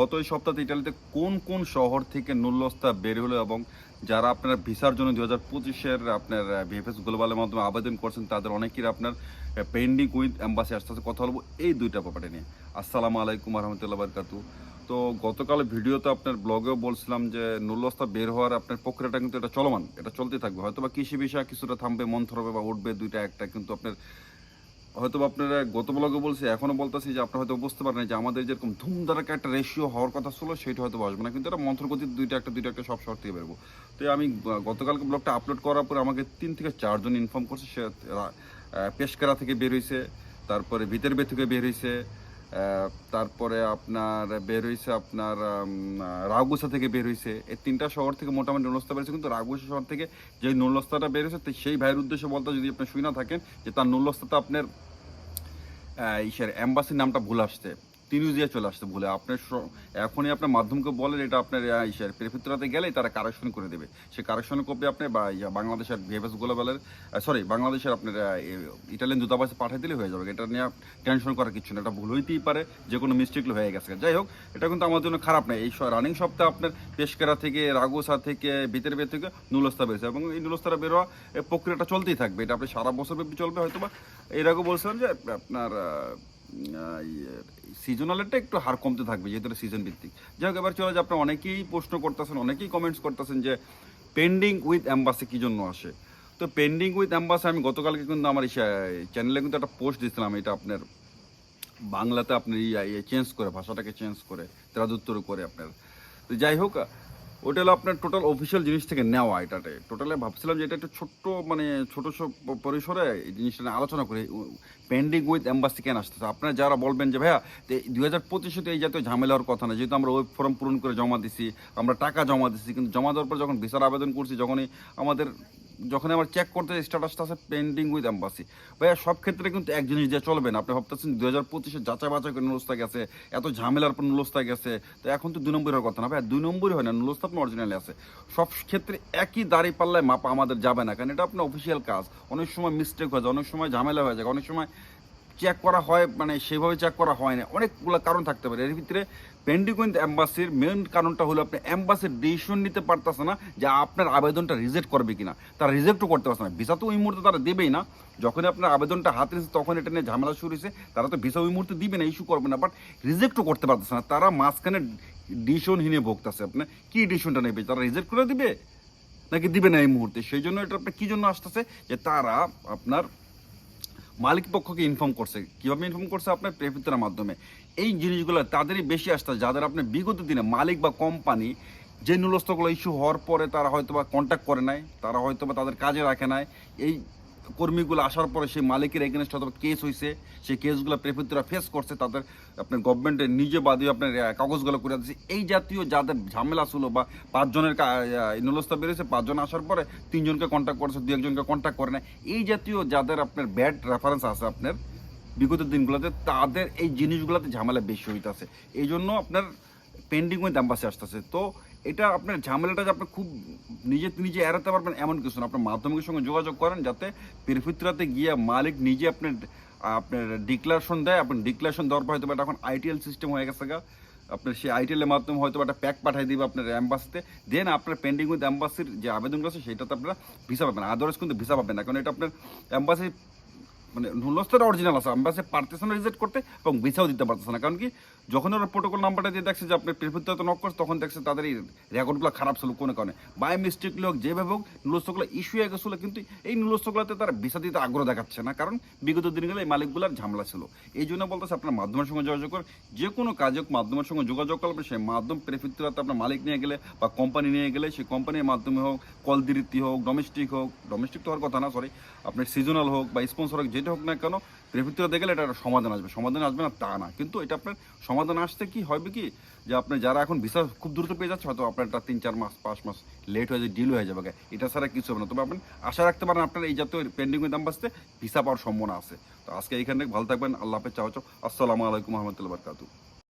গত এই সপ্তাহে ইটালিতে কোন কোন শহর থেকে নুল্লস্তা বের হলো এবং যারা আপনার ভিসার জন্য দু হাজার পঁচিশের আপনার ভিএফএস গ্লোবালের মাধ্যমে আবেদন করছেন, তাদের অনেকের আপনার পেন্ডিং উইথ অ্যাম্বাসি আসতে আসতে কথা বলব এই দুইটা ব্যাপারে নিয়ে। আসসালামু আলাইকুম রহমতুল্লাহ বারকাতু তো গতকাল ভিডিওতে আপনার ব্লগেও বলছিলাম যে নুল্লস্তা বের হওয়ার আপনার প্রক্রিয়াটা কিন্তু এটা চলমান, এটা চলতে থাকবে। হয়তো বা কৃষি বিষয় কিছুটা থামবে, মন থরবে বা উঠবে দুইটা একটা, কিন্তু আপনার হয়তো আপনারা গত ব্লগে বলছি এখনও বলতেছি যে আপনারা হয়তো বুঝতে পারেন যে আমাদের যেরকম ধুমধারাকে একটা রেশিও হওয়ার কথা ছিল সেটা হয়তো আসবে না। কিন্তু এটা মন্ত্রগতির দুইটা একটা দুইটা একটা সব শহর থেকে বেরবো। তো আমি গতকালকে ব্লগটা আপলোড করার পরে আমাকে তিন থেকে চারজন ইনফর্ম করছে, সে পেশকারা থেকে বের হয়েছে তারপরে ভিতর বে থেকে বের হয়েছে তারপরে আপনার বের হয়েছে আপনার রাগুসা থেকে বের হয়েছে এই তিনটা শহর থেকে মোটামুটি নৌলস্তা বেরিয়েছে কিন্তু রাগুসা শহর থেকে যে নৌলস্তাটা বের হয়েছে সেই ভাইয়ের উদ্দেশ্যে বলতে যদি আপনি শুই না থাকেন, যে তার নৌলস্তাটা আপনার ইসের অ্যাম্বাসির নামটা ভুল আসছে। তিনুজিয়া চলে আসতে ভুলে। আপনার এখনই আপনার মাধ্যমকে বলেন, এটা আপনার ইসের প্রেফিত্রাতে গেলেই তারা কারেকশন করে দেবে। সে কারেকশন কপি আপনি বাংলাদেশের ভিএফএস গ্লোবালের সরি বাংলাদেশের আপনার ইটালিয়ান দূতাবাসে পাঠিয়ে দিলে হয়ে যাবে। এটা নিয়ে টেনশন করার কিছু না, এটা ভুল হইতেই পারে, যে কোনো মিস্টেক হয়ে গেছে। যাই হোক, এটা কিন্তু আমার জন্য খারাপ নয় এই রানিং সপ্তাহে আপনার পেশকেরা থেকে রাগোসা থেকে ভিতরে বের থেকে নুলস্তা বেরোছে এবং এই নুলস্তারা বেরোয়া প্রক্রিয়াটা চলতেই থাকবে। এটা আপনি সারা বছর ব্যাপী চলবে হয়তো বা এর আগে বলছিলাম যে, আপনার সিজনালেরটা একটু হার কমতে থাকবে, যেহেতু সিজন ভিত্তিক। যাই হোক, এবার চলে যে আপনি অনেকেই প্রশ্ন করতেছেন, অনেকেই কমেন্টস করতেছেন যে পেন্ডিং উইথ অ্যাম্বাসি কী জন্য আসে? তো পেন্ডিং উইথ অ্যাম্বাসি আমি গতকালকে কিন্তু আমার চ্যানেলে কিন্তু একটা পোস্ট দিয়েছিলাম, এটা আপনার বাংলাতে আপনি চেঞ্জ করে, ভাষাটাকে চেঞ্জ করে, ত্রাদুত্তর করে আপনার। তো যাই হোক ওটা হলো আপনার টোটাল অফিসিয়াল জিনিস থেকে নেওয়া এটাতে। টোটালে ভাবছিলাম যে এটা একটু ছোট্ট মানে ছোটো পরিসরে এই জিনিসটা নিয়ে আলোচনা করে। পেন্ডিং উইথ অ্যাম্বাসি কেন আসতেছে আপনারা যারা বলবেন যে, ভাইয়া দুই হাজার পঁচিশে এই জাতীয় ঝামেলা হওয়ার কথা না, যেহেতু আমরা ওয়েব ফর্ম পূরণ করে জমা দিছি, আমরা টাকা জমা দিছি, কিন্তু জমা দেওয়ার পর যখন ভিসার আবেদন করছি, যখনই আমাদের যখন আমার চেক করতে স্ট্যাটাসটা আছে পেন্ডিং উইথ অ্যাম্বাসি ভাইয়া, সব ক্ষেত্রে কিন্তু এক জিনিস দিয়ে চলবে না। আপনি ভাবতেছেন দু হাজার পঁচিশে যাচাই বাছাই করে নুলস্তা গেছে এত ঝামেলার পর নুলস্তা গেছে তো এখন তো দুই নম্বরের কথা না। ভাইয়া, দুই নম্বরই হয় না নুলস্তা আপনার অরিজিনালি আছে। সব ক্ষেত্রে একই দাঁড়িয়ে পাল্লায় মাপা আমাদের যাবে না। কারণ এটা আপনার অফিসিয়াল কাজ। অনেক সময় মিস্টেক হয়ে যায়, অনেক সময় ঝামেলা হয়ে যায়, অনেক সময় চেক করা হয় মানে সেইভাবে চেক করা হয় না। অনেকগুলো কারণ থাকতে পারে। এর ভিতরে পেন্ডিকুইন্ট অ্যাম্বাসির মেন কারণটা হলো আপনি অ্যাম্বাসির ডিসিশন নিতে পারতেছে না যে আপনার আবেদনটা রিজেক্ট করবে কিনা। তারা রিজেক্টও করতে পারছে না। ভিসা তো ওই মুহূর্তে তারা দেবেই না। যখন আপনার আবেদনটা হাতে নিচ্ছে তখন এটা নিয়ে ঝামেলা শুরু হয়েছে। তারা তো ভিসা ওই মুহূর্তে দিবে না ইস্যু করবে না। বাট রিজেক্টও করতে পারতেছে না। তারা মাঝখানে ডিসিশনহীনে ভোগতেছে আপনার কি ডিসিশনটা নেবে? তারা রিজেক্ট করে দিবে? নাকি দিবে না এই মুহূর্তে? সেই জন্য এটা আপনার কী জন্য আসতেছে? যে তারা আপনার মালিক পক্ষকে ইনফর্ম করছে। কীভাবে ইনফর্ম করছে? আপনার প্রেফিতার মাধ্যমে। এই জিনিসগুলো তাদেরই বেশি আসতে, যাদের আপনি বিগত দিনে মালিক বা কোম্পানি যে নুলস্তগুলো ইস্যু হওয়ার পরে তারা হয়তো বা কন্ট্যাক্ট করে নাই, তারা হয়তো বা তাদের কাজে রাখে নাই। এই কর্মীগুলো আসার পরে সেই মালিকের এগেনস্ট হয়তো কেস হয়েছে সেই কেসগুলো প্রেফিতরা ফেস করছে, তাদের আপনার গভর্নমেন্টের নিজে বাদী আপনার কাগজগুলো করে দিচ্ছে এই জাতীয় যাদের ঝামেলা ছিল বা পাঁচজনের নুলস্তা বেরিয়েছে পাঁচজন আসার পরে তিনজনকে কন্ট্যাক্ট করেছে দু একজনকে কন্ট্যাক্ট করে না এই জাতীয় যাদের আপনার ব্যাড রেফারেন্স আছে আপনার, বিগত দিনগুলোতে, তাদের এই জিনিসগুলোতে ঝামেলা বেশি হইতেছে। এই জন্য আপনার পেন্ডিং উইথ আসতেছে। তো এটা আপনার ঝামেলাটা যে আপনি খুব নিজে নিজে এড়াতে পারবেন এমন কিছু না। আপনার মাধ্যমিকের সঙ্গে যোগাযোগ করেন যাতে পেরফিত্রাতে গিয়ে মালিক নিজে আপনার আপনার ডিক্লারেশন দেয়। আপনার ডিক্লারেশন দেওয়ার পর হয়তো বা এখন আইটিএল সিস্টেম হয়ে গেছে গা। আপনার সেই আইটিএলের মাধ্যমে হয়তো একটা প্যাক পাঠিয়ে দিবে আপনার অ্যাম্বাসিতে দেন আপনার পেন্ডিং উইথ অ্যাম্বাসির যে আবেদনগুলো আছে সেটাতে আপনারা ভিসা পাবেন। আদার্স কিন্তু ভিসা পাবেন না। কারণ এটা আপনার অ্যাম্বাসি মানে নুলস্তটা অরিজিনাল আছে। অ্যাম্বাসি পারতেছে না রিজেক্ট করতে এবং ভিসাও দিতে পারতেছে না। কারণ কি? যখন ওরা প্রোটোকল নাম্বারটা দিয়ে দেখছে যে আপনি প্রেফিত্রাতে নক করছে, তখন দেখছে তাদের এই রেকর্ডগুলো খারাপ ছিল কোনো কারণে বাই মিস্টেক হোক যেভাবে হোক নুলস্তগুলো ইস্যু হয়ে গেছিল, কিন্তু এই নুলস্তগুলোতে তারা ভিসা দিতে আগ্রহ দেখাচ্ছে না, কারণ বিগত দিনগুলো এই মালিকগুলোর ঝামেলা ছিল। এই জন্য বলতেছে, আপনার মাধ্যমের সঙ্গে যোগাযোগ করে যে কোনো কাজ হোক, মাধ্যমের সঙ্গে যোগাযোগ করবে সেই মাধ্যম প্রেফিত্রাতে আপনার মালিক নিয়ে গেলে বা কোম্পানি নিয়ে গেলে, সেই কোম্পানির মাধ্যমে হোক কল দিরিতি হোক ডোমেস্টিক হোক ডোমেস্টিক তো হওয়ার কথা না সরি আপনার সিজনাল হোক বা স্পন্সর হোক, যেটা হোক না কেন প্রেফিত্রা দেখলে এটা সমাধান আসবে। সমাধান আসবে না তা না। কিন্তু এটা আপনার সমাধান আসতে কি হবে কি? যে আপনি যারা এখন ভিসা খুব দ্রুত পেয়ে যাচ্ছে, হয়তো আপনার একটা তিন, চার মাস, পাঁচ মাস লেট হয়ে যায় ডিল হয়ে যাবে। এটা ছাড়া কিছু হবে না। তবে আপনি আশা রাখতে পারেন আপনার এই জাতীয় পেন্ডিং দাম বাঁচতে ভিসা পাওয়ার সম্ভাবনা আছে। তো আজকে এইখানে ভালো থাকবেন। আল্লাহ হাফেজ। চাও চাও। আসসালামু আলাইকুম রহমতুল্লাহ বারকাতু